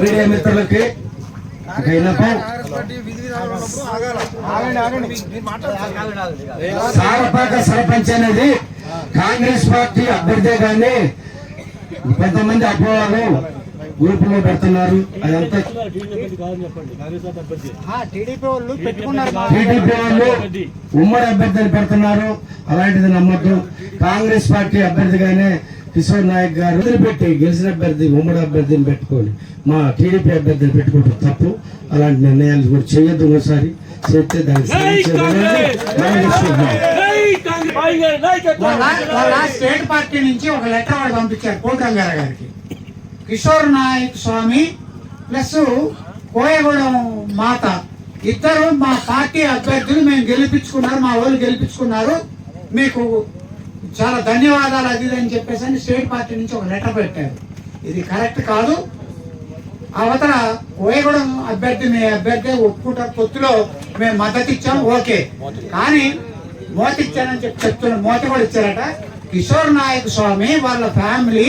Media మిత్రులకి సారపాక సర్పంచ్ అనేది Congress party అభ్యర్థి కానీ కొంతమంది అపోహలు గ్రూపులో పెడుతున్నారు. అదంతా టీడీపీ వాళ్ళు ఉమ్మడి అభ్యర్థిని పెడుతున్నారు. అలాంటిది నమ్మద్దు. కాంగ్రెస్ పార్టీ అభ్యర్థిగానే కిషోర్ నాయక్ గారు వదిలిపెట్టి గెలిచిన అభ్యర్థి ఉమ్మడి అభ్యర్థిని పెట్టుకొని మా టీడీపీ అభ్యర్థిని పెట్టుకోవడం తప్పు. అలాంటి నిర్ణయాలు కూడా చేయొద్దు ఒకసారి. చేస్తే దానికి స్టేట్ పార్టీ నుంచి ఒక లెటర్ వాడు పంపించారు కోటరంగారావు గారికి. కిషోర్ నాయక్ స్వామి ప్లస్ కోయగూడెం మాత. ఇద్దరు మా పార్టీ అభ్యర్థులు మేము గెలిపించుకున్నారు మా వాళ్ళు గెలిపించుకున్నారు. మీకు చాలా ధన్యవాదాలు అది అని చెప్పేసి అని స్టేట్ పార్టీ నుంచి ఒక లెటర్ పెట్టారు. ఇది కరెక్ట్ కాదు. అవతల కోయగూడెం అభ్యర్థి మీ అభ్యర్థి ఒప్పుకుంట పొత్తులో మేము మద్దతు ఇచ్చాం ఓకే. కానీ మోత ఇచ్చానని చెప్పి చెప్తున్న మోత కూడా ఇచ్చారట. కిషోర్ నాయక్ స్వామి వాళ్ళ ఫ్యామిలీ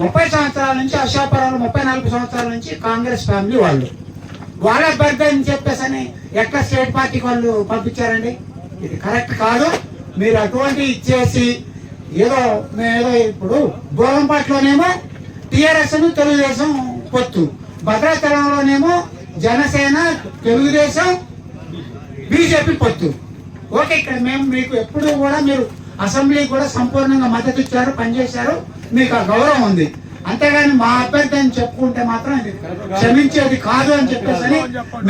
ముప్పై సంవత్సరాల నుంచి అశోకపురంలో ముప్పై నాలుగు సంవత్సరాల నుంచి కాంగ్రెస్ ఫ్యామిలీ వాళ్ళు. వాళ్ళ అభ్యర్థి అని చెప్పేసి అని ఎక్కడ స్టేట్ పార్టీకి వాళ్ళు పంపించారండి? ఇది కరెక్ట్ కాదు. మీరు అటువంటి ఇచ్చేసి ఏదో మేమేదో ఇప్పుడు బోలంపాట్లోనేమో టిఆర్ఎస్ తెలుగుదేశం పొత్తు. భద్రాచలంలోనేమో జనసేన తెలుగుదేశం బీజేపీ పొత్తు. ఓకే ఇక్కడ మేము మీకు ఎప్పుడు కూడా మీరు అసెంబ్లీ కూడా సంపూర్ణంగా మద్దతు ఇచ్చారు పనిచేశారు. మీకు ఆ గౌరవం ఉంది. అంతేగాని మా అభ్యర్థి అని చెప్పుకుంటే మాత్రం ఇది క్షమించేది కాదు అని చెప్పేసి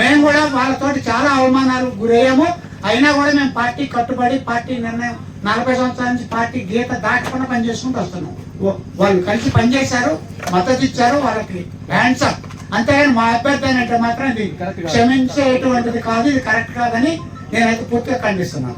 మేము కూడా వాళ్ళతోటి చాలా అవమానాలు గురయ్యాము. అయినా కూడా మేము పార్టీ కట్టుబడి పార్టీ నిర్ణయం నలభై సంవత్సరాల నుంచి పార్టీ గీత దాటకుండా పనిచేసుకుంటూ వస్తున్నాం. వాళ్ళు కలిసి పనిచేశారు మద్దతు ఇచ్చారు వాళ్ళకి హ్యాండ్స్ అప్ అంతేగాని మా అభ్యర్థి అని అంటే మాత్రం ఇది క్షమించేటువంటిది కాదు ఇది కరెక్ట్ కాదని నేనైతే పూర్తిగా ఖండిస్తున్నాను.